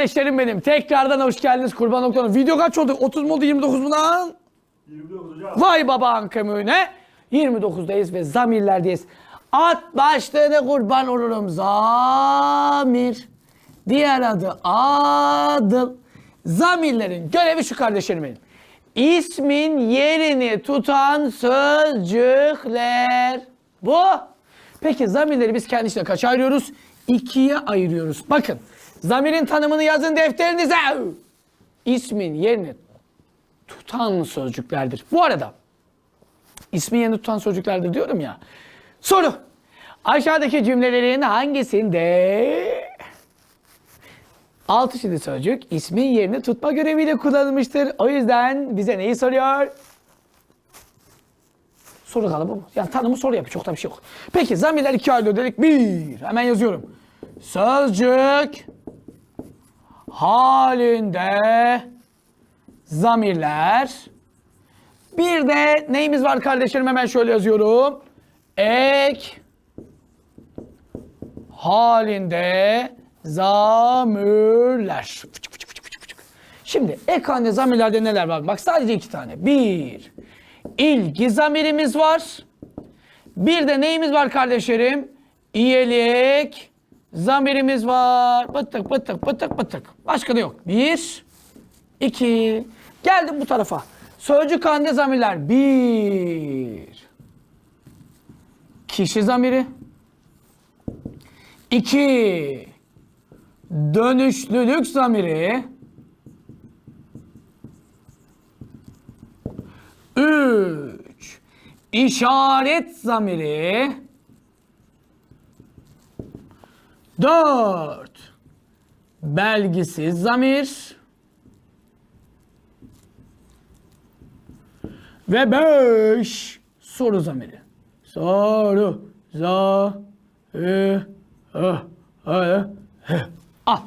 kardeşlerim benim. Tekrardan hoş geldiniz kurban noktanın. Video kaç oldu? 30 mu oldu 29 mu lan? 29 hocam. Vay baban kömüğüne. 29'dayız ve zamirlerdeyiz. At başlığına kurban olurum zamir. Diğer adı adıl. Zamirlerin görevi şu kardeşlerim benim. İsmin yerini tutan sözcükler. Bu. Peki zamirleri biz kendi içine kaç ayırıyoruz? İkiye ayırıyoruz. Bakın. Zamirin tanımını yazın defterinize. İsmin yerini tutan sözcüklerdir. Bu arada ismi yerini tutan sözcüklerdir diyorum ya. Soru. Aşağıdaki cümlelerin hangisinde altı çizili sözcük ismin yerini tutma göreviyle kullanılmıştır? O yüzden bize neyi soruyor? Soru kalıbı bu. Yani tanımı soru yapıyor. Çok da bir şey yok. Peki zamirler iki ayrılıyor dedik. Bir. Hemen yazıyorum. Sözcük halinde zamirler. Bir de neyimiz var kardeşlerim hemen şöyle yazıyorum. Ek halinde zamirler. Şimdi ek halinde zamirlerde neler var? Bak sadece iki tane. Bir, ilgi zamirimiz var. Bir de neyimiz var kardeşlerim? İyelik zamirimiz var. Pıtık pıtık pıtık pıtık. Başka da yok. Bir, iki. Geldim bu tarafa. Sözcük halinde zamirler. Bir. Kişi zamiri. İki. Dönüşlülük zamiri. Üç. işaret zamiri. Dört. Belgisiz zamir. Ve beş. Soru zamiri. Soru. Za. Hı. Hı. Hı. Al.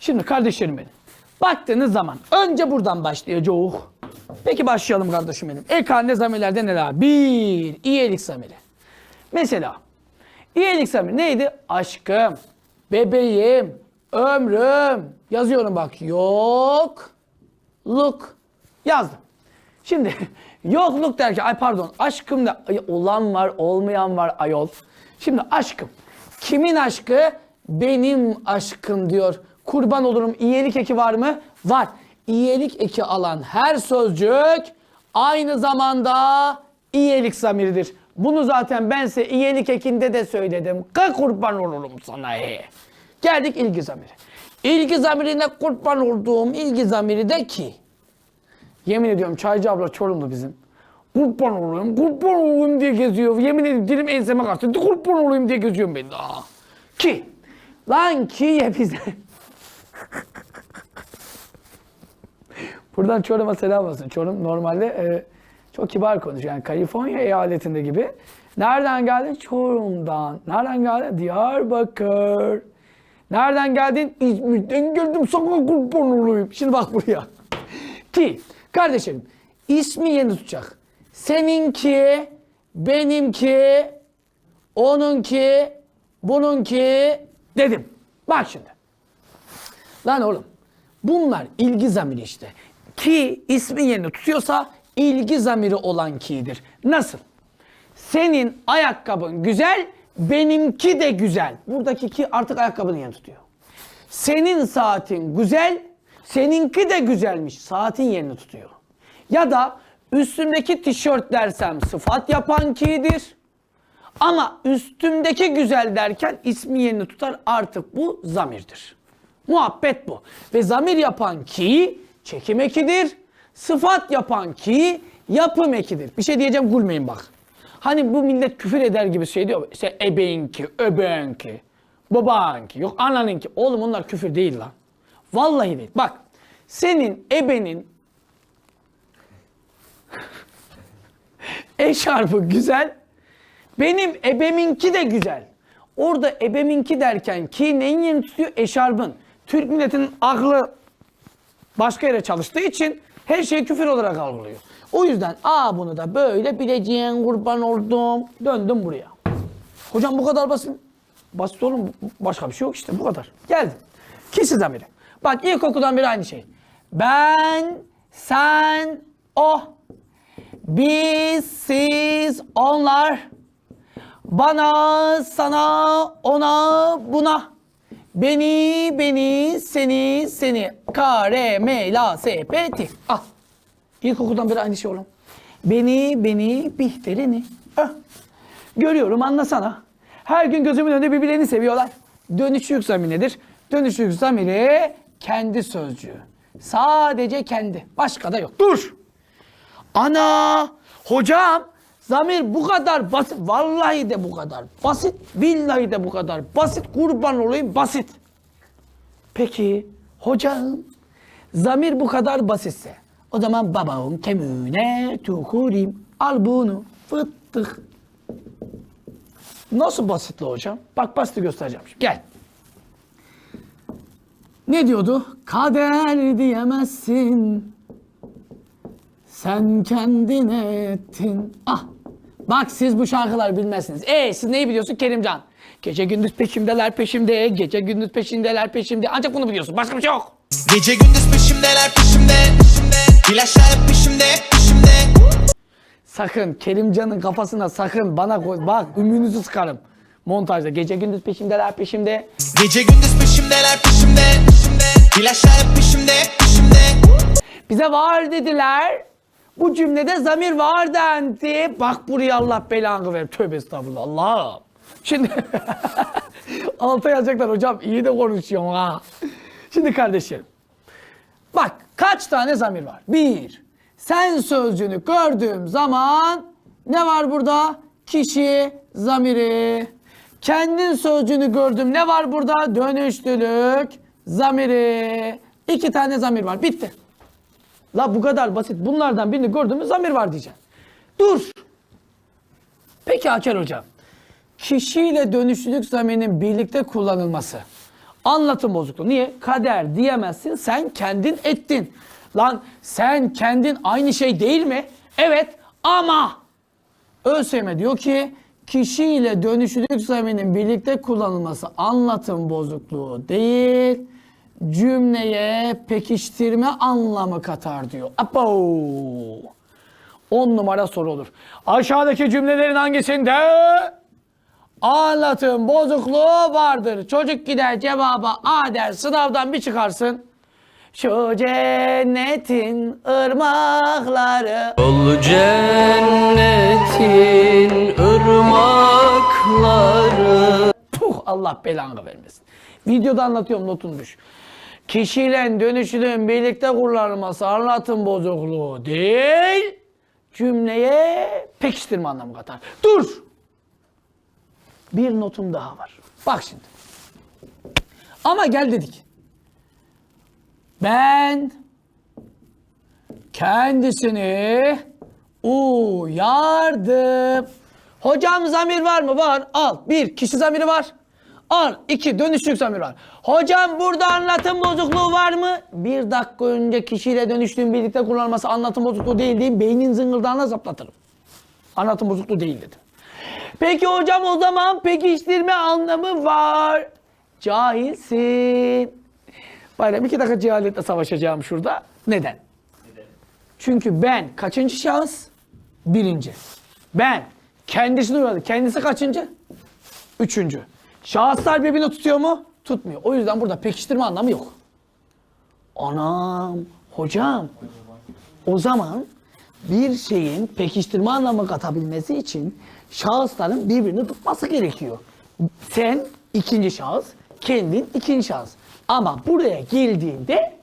Şimdi kardeşlerim benim. Baktığınız zaman önce buradan başlayacağız. Peki başlayalım kardeşim benim. Ek halinde zamirlerde neler? Bir, iyilik zamiri. Mesela iyilik zamiri neydi? Aşkım, bebeğim, ömrüm. Yazıyorum bak. Yok, luk. Yazdım. Şimdi yokluk derken ay pardon aşkım da ay, olan var olmayan var ayol. Şimdi aşkım. Kimin aşkı? Benim aşkım diyor. Kurban olurum iyilik eki var mı? Var. İyilik eki alan her sözcük aynı zamanda iyilik zamiridir. Bunu zaten ben size iyilik ekinde de söyledim. Ka kurban olurum sana. he. Geldik ilgi zamiri. İlgi zamirine kurban olduğum ilgi zamiri de ki. Yemin ediyorum Çaycı abla Çorumlu bizim. Kurban olayım, kurban olayım diye geziyor. Yemin ediyorum dilim enseme kaçtı. Kurban olayım diye geziyorum ben daha. Ki. Lan ki ye bize. Buradan Çorum'a selam olsun. Çorum normalde e, çok kibar konuşuyor. Yani Kaliforniya eyaletinde gibi. Nereden geldin? Çorum'dan. Nereden geldin? Diyarbakır. Nereden geldin? İzmir'den geldim. Sana kurban olayım. Şimdi bak buraya. Ki kardeşim ismi yeni tutacak. Seninki, benimki, onunki, bununki dedim. Bak şimdi. Lan oğlum bunlar ilgi zamiri işte. Ki ismi yerini tutuyorsa ilgi zamiri olan ki'dir. Nasıl? Senin ayakkabın güzel, benimki de güzel. Buradaki ki artık ayakkabının yerini tutuyor. Senin saatin güzel, seninki de güzelmiş. Saatin yerini tutuyor. Ya da üstümdeki tişört dersem sıfat yapan ki'dir. Ama üstümdeki güzel derken ismi yerini tutar artık bu zamirdir. Muhabbet bu. Ve zamir yapan ki çekim ekidir. Sıfat yapan ki yapım ekidir. Bir şey diyeceğim gülmeyin bak. Hani bu millet küfür eder gibi şey diyor. İşte ebeyinki, öbeğinki, babanki, yok ananınki. Oğlum onlar küfür değil lan. Vallahi değil. Bak senin ebenin eşarpı güzel. Benim ebeminki de güzel. Orada ebeminki derken ki neyin yerini tutuyor? Eşarbın. Türk milletinin aklı başka yere çalıştığı için her şey küfür olarak algılıyor. O yüzden aa bunu da böyle bileceğin kurban oldum. Döndüm buraya. Hocam bu kadar basit. Basit oğlum başka bir şey yok işte bu kadar. Geldim. Kişi zamiri. Bak ilkokuldan beri aynı şey. Ben, sen, o. Biz, siz, onlar. Bana, sana, ona, buna. Beni, beni, seni, seni. K, R, M, L, S, P, T. Al. İlkokuldan beri aynı şey oğlum. Beni, beni, bihterini. Öh. Görüyorum anlasana. Her gün gözümün önünde birbirlerini seviyorlar. Dönüşlük zamiri nedir? Dönüşlük zamiri kendi sözcüğü. Sadece kendi. Başka da yok. Dur. Ana! Hocam! Zamir bu kadar basit. Vallahi de bu kadar basit. Billahi de bu kadar basit. Kurban olayım basit. Peki hocam zamir bu kadar basitse o zaman babamın kemiğine tüküreyim. Al bunu fıttık. Nasıl basitli hocam? Bak basiti göstereceğim şimdi. Gel. Ne diyordu? Kader diyemezsin. Sen kendine ettin. Ah. Bak siz bu şarkıları bilmezsiniz. E siz neyi biliyorsun Kerimcan? Gece gündüz peşimdeler peşimde, gece gündüz peşimdeler peşimde. Ancak bunu biliyorsun. Başka bir şey yok. Gece gündüz peşimdeler peşimde İlaçlar hep peşimde peşimde Sakın Kerimcan'ın kafasına sakın bana koy. Bak ümünüzü sıkarım. Montajda gece gündüz peşimdeler peşimde. Gece gündüz peşimdeler peşimde İlaçlar hep peşimde peşimde Bize var dediler. Bu cümlede zamir var dendi. Bak buraya Allah belanı ver. Tövbe estağfurullah. Allah'ım. Şimdi alta yazacaklar hocam iyi de konuşuyorsun ha. Şimdi kardeşlerim. Bak kaç tane zamir var? Bir. Sen sözcüğünü gördüğüm zaman ne var burada? Kişi zamiri. Kendin sözcüğünü gördüm. Ne var burada? Dönüştülük zamiri. İki tane zamir var. Bitti. La bu kadar basit. Bunlardan birini gördüğümüz zamir var diyeceğim. Dur. Peki Haker Hocam. Kişiyle dönüşlülük zamirinin birlikte kullanılması. Anlatım bozukluğu. Niye? Kader diyemezsin. Sen kendin ettin. Lan sen kendin aynı şey değil mi? Evet ama ÖSYM diyor ki kişiyle dönüşlülük zamirinin birlikte kullanılması anlatım bozukluğu değil cümleye pekiştirme anlamı katar diyor. Apo. 10 numara soru olur. Aşağıdaki cümlelerin hangisinde anlatım bozukluğu vardır? Çocuk gider cevaba A der sınavdan bir çıkarsın. Şu cennetin ırmakları Ol cennetin ırmakları Puh Allah belanı vermesin. Videoda anlatıyorum notun düş. Kişiyle dönüşünün birlikte kullanılması anlatım bozukluğu değil, cümleye pekiştirme anlamı katar. Dur! Bir notum daha var. Bak şimdi. Ama gel dedik. Ben kendisini uyardım. Hocam zamir var mı? Var. Al. Bir, kişi zamiri var. Al. İki, dönüşlük zamir var. Hocam burada anlatım bozukluğu var mı? Bir dakika önce kişiyle dönüştüğün birlikte kullanılması anlatım bozukluğu değil diyeyim. Beynin zıngıldağına zaplatırım. Anlatım bozukluğu değil dedim. Peki hocam o zaman pekiştirme anlamı var. Cahilsin. Bayram iki dakika cehaletle savaşacağım şurada. Neden? Çünkü ben kaçıncı şahıs? Birinci. Ben kendisini uyguladı. Kendisi kaçıncı? Üçüncü. Şahıslar birbirini tutuyor mu? Tutmuyor. O yüzden burada pekiştirme anlamı yok. Anam, hocam. O zaman bir şeyin pekiştirme anlamı katabilmesi için şahısların birbirini tutması gerekiyor. Sen ikinci şahıs, kendin ikinci şahıs. Ama buraya geldiğinde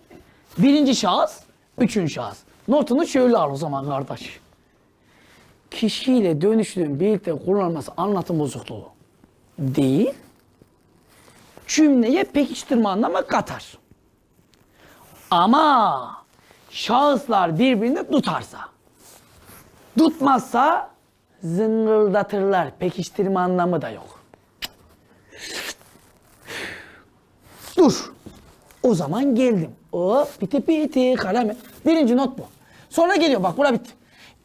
birinci şahıs, üçüncü şahıs. Notunu şöyle al o zaman kardeş. Kişiyle dönüşlüğün birlikte kullanılması anlatım bozukluğu değil, cümleye pekiştirme anlamı katar. Ama şahıslar birbirini tutarsa, tutmazsa zıngıldatırlar. Pekiştirme anlamı da yok. Dur. O zaman geldim. O piti piti kalemi. Birinci not bu. Sonra geliyor bak bura bitti.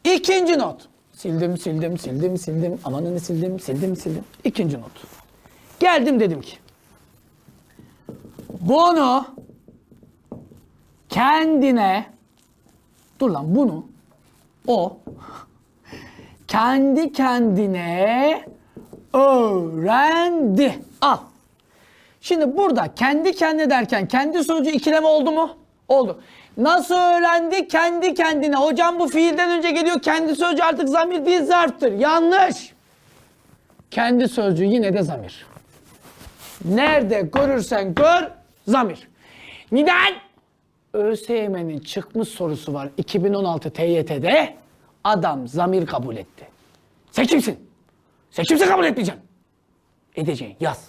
İkinci not. Sildim sildim sildim sildim. Amanını sildim sildim sildim. İkinci not. Geldim dedim ki. Bunu kendine dur lan bunu o kendi kendine öğrendi. Al. Şimdi burada kendi kendine derken kendi sözcüğü ikileme oldu mu? Oldu. Nasıl öğrendi? Kendi kendine. Hocam bu fiilden önce geliyor. Kendi sözcüğü artık zamir değil zarftır. Yanlış. Kendi sözcüğü yine de zamir. Nerede görürsen gör zamir. Neden? ÖSYM'nin çıkmış sorusu var 2016 TYT'de. Adam zamir kabul etti. Sen kimsin? Sen kimse kabul etmeyeceksin. Edeceksin yaz.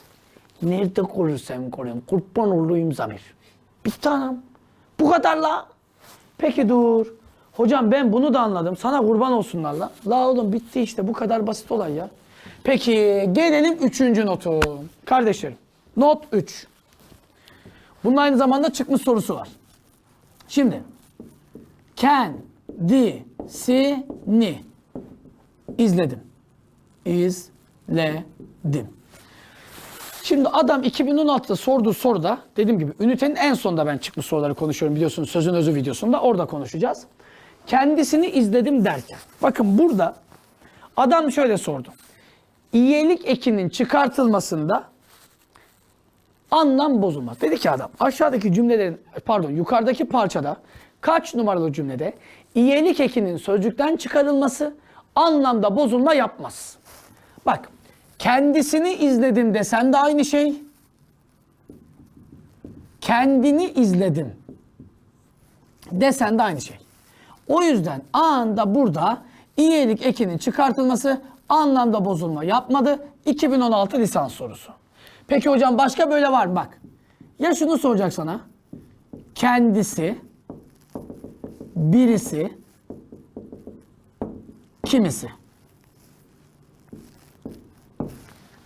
Nerede görürsem göreyim kurban olayım zamir. Bir tanem. Bu kadar la. Peki dur. Hocam ben bunu da anladım. Sana kurban olsunlar la. La oğlum bitti işte bu kadar basit olay ya. Peki gelelim üçüncü notu. Kardeşlerim not 3. Bunun aynı zamanda çıkmış sorusu var. Şimdi kendisini izledim. İzledim. Şimdi adam 2016'da sorduğu soruda dediğim gibi ünitenin en sonunda ben çıkmış soruları konuşuyorum biliyorsunuz sözün özü videosunda orada konuşacağız. Kendisini izledim derken bakın burada adam şöyle sordu. İyilik ekinin çıkartılmasında anlam bozulmaz. Dedi ki adam aşağıdaki cümlelerin pardon yukarıdaki parçada kaç numaralı cümlede iyilik ekinin sözcükten çıkarılması anlamda bozulma yapmaz. Bak kendisini izledim desen de aynı şey. Kendini izledim desen de aynı şey. O yüzden anında burada iyilik ekinin çıkartılması anlamda bozulma yapmadı. 2016 lisans sorusu. Peki hocam başka böyle var mı? Bak. Ya şunu soracak sana. Kendisi, birisi, kimisi.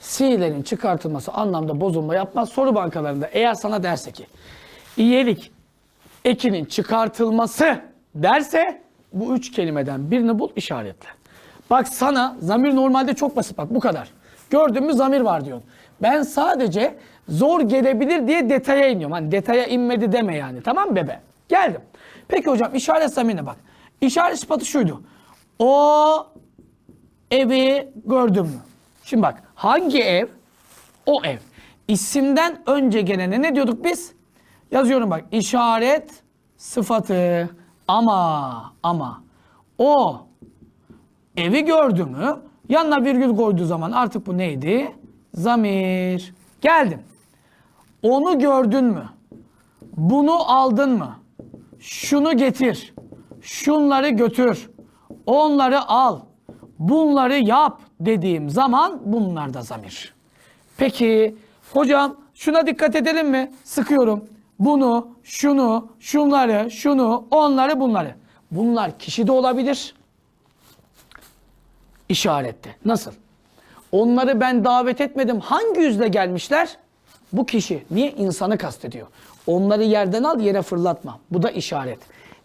Si'lerin çıkartılması anlamda bozulma yapmaz. Soru bankalarında eğer sana derse ki iyilik ekinin çıkartılması derse bu üç kelimeden birini bul işaretle. Bak sana zamir normalde çok basit bak bu kadar. Gördün mü zamir var diyorsun. Ben sadece zor gelebilir diye detaya iniyorum. Hani detaya inmedi deme yani tamam bebe? Geldim. Peki hocam işaret zamirine bak. İşaret sıfatı şuydu. O evi gördün mü? Şimdi bak hangi ev? O ev. İsimden önce gelene ne diyorduk biz? Yazıyorum bak işaret sıfatı ama ama o evi gördü mü? Yanına virgül koyduğu zaman artık bu neydi? Zamir. Geldim. Onu gördün mü? Bunu aldın mı? Şunu getir. Şunları götür. Onları al. Bunları yap dediğim zaman bunlar da zamir. Peki hocam şuna dikkat edelim mi? Sıkıyorum. Bunu, şunu, şunları, şunu, onları, bunları. Bunlar kişi de olabilir. İşarette. Nasıl? Onları ben davet etmedim. Hangi yüzle gelmişler? Bu kişi. Niye? insanı kastediyor. Onları yerden al yere fırlatma. Bu da işaret.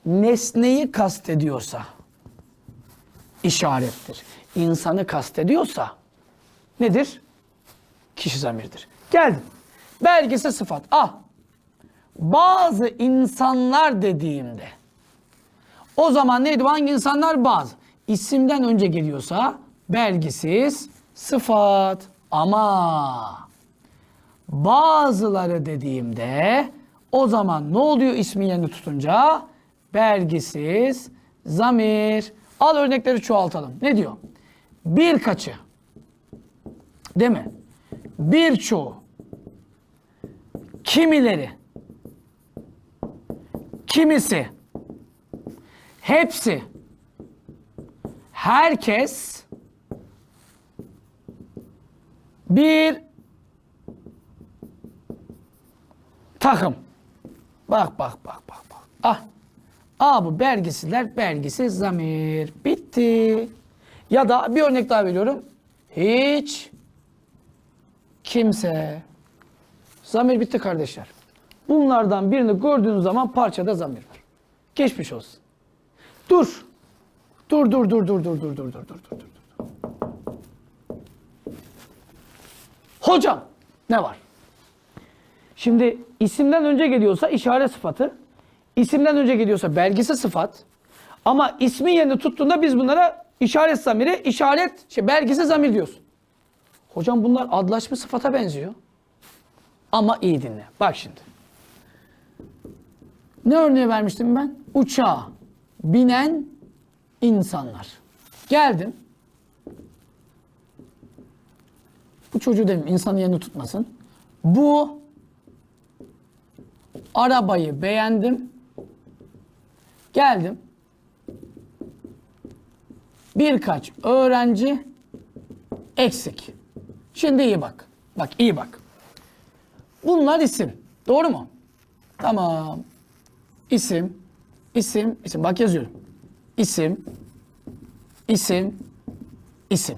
Nesneyi kastediyorsa işarettir. İnsanı kastediyorsa nedir? Kişi zamirdir. Geldim. Belgesi sıfat. Al. Bazı insanlar dediğimde o zaman neydi? Hangi insanlar? Bazı. İsimden önce geliyorsa belgisiz sıfat. Ama bazıları dediğimde o zaman ne oluyor ismin yerini tutunca? Belgisiz zamir. Al örnekleri çoğaltalım. Ne diyor? Birkaçı. Değil mi? Birçoğu. Kimileri. Kimisi. Hepsi. Herkes bir takım. Bak bak bak bak bak. Ah. Aa bu belgisiler belgisiz zamir. Bitti. Ya da bir örnek daha veriyorum. Hiç kimse. Zamir bitti kardeşler. Bunlardan birini gördüğünüz zaman parçada zamir var. Geçmiş olsun. Dur. Dur dur dur dur dur dur dur dur dur dur dur. Hocam ne var? Şimdi isimden önce geliyorsa işaret sıfatı. isimden önce geliyorsa belgisi sıfat. Ama ismin yerini tuttuğunda biz bunlara işaret zamiri, işaret, şey, belgisi zamir diyoruz. Hocam bunlar adlaşma sıfata benziyor. Ama iyi dinle. Bak şimdi. Ne örneği vermiştim ben? Uçağa binen insanlar. Geldim. Bu çocuğu dedim insanın yerini tutmasın. Bu arabayı beğendim. Geldim. Birkaç öğrenci eksik. Şimdi iyi bak. Bak iyi bak. Bunlar isim. Doğru mu? Tamam. İsim, isim, isim. Bak yazıyorum. İsim, isim, isim.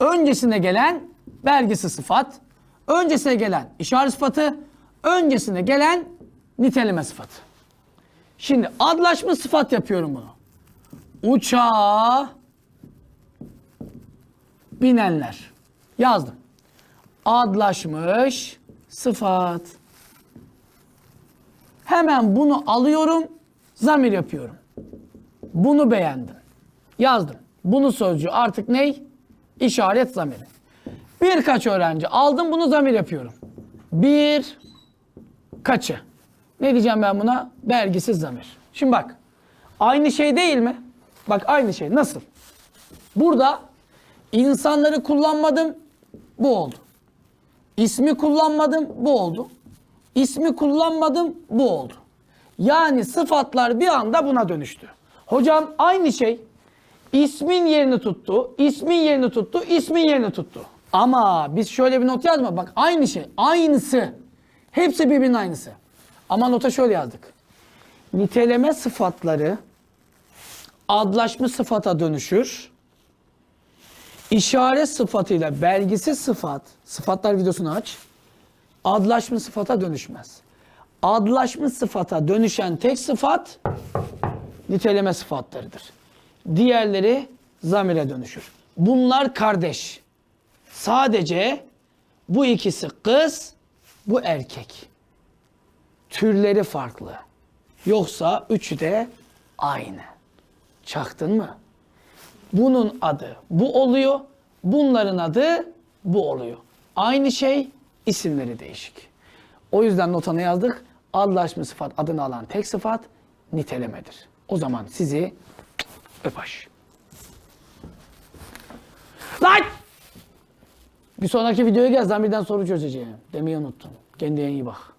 Öncesine gelen belgisi sıfat, öncesine gelen işaret sıfatı, öncesine gelen niteleme sıfatı. Şimdi adlaşma sıfat yapıyorum bunu. Uçağa binenler. Yazdım. Adlaşmış sıfat. Hemen bunu alıyorum, zamir yapıyorum. Bunu beğendim. Yazdım. Bunu sözcüğü artık ney? İşaret zamiri. Birkaç öğrenci aldım bunu zamir yapıyorum. Bir kaçı. Ne diyeceğim ben buna? Belgisiz zamir. Şimdi bak. Aynı şey değil mi? Bak aynı şey. Nasıl? Burada insanları kullanmadım. Bu oldu. İsmi kullanmadım. Bu oldu. İsmi kullanmadım. Bu oldu. Yani sıfatlar bir anda buna dönüştü. Hocam aynı şey ismin yerini tuttu, ismin yerini tuttu, ismin yerini tuttu. Ama biz şöyle bir not yazma. Bak aynı şey, aynısı. Hepsi birbirinin aynısı. Ama nota şöyle yazdık. Niteleme sıfatları adlaşma sıfata dönüşür. İşaret sıfatıyla belgisi sıfat, sıfatlar videosunu aç. Adlaşma sıfata dönüşmez. Adlaşma sıfata dönüşen tek sıfat niteleme sıfatlarıdır. Diğerleri zamire dönüşür. Bunlar kardeş. Sadece bu ikisi kız, bu erkek. Türleri farklı. Yoksa üçü de aynı. Çaktın mı? Bunun adı bu oluyor. Bunların adı bu oluyor. Aynı şey isimleri değişik. O yüzden nota ne yazdık? Adlaşma sıfat adını alan tek sıfat nitelemedir. O zaman sizi öpaş. Lan! Bir sonraki videoya gel. Zamirden soru çözeceğim. Demeyi unuttum. Kendine iyi bak.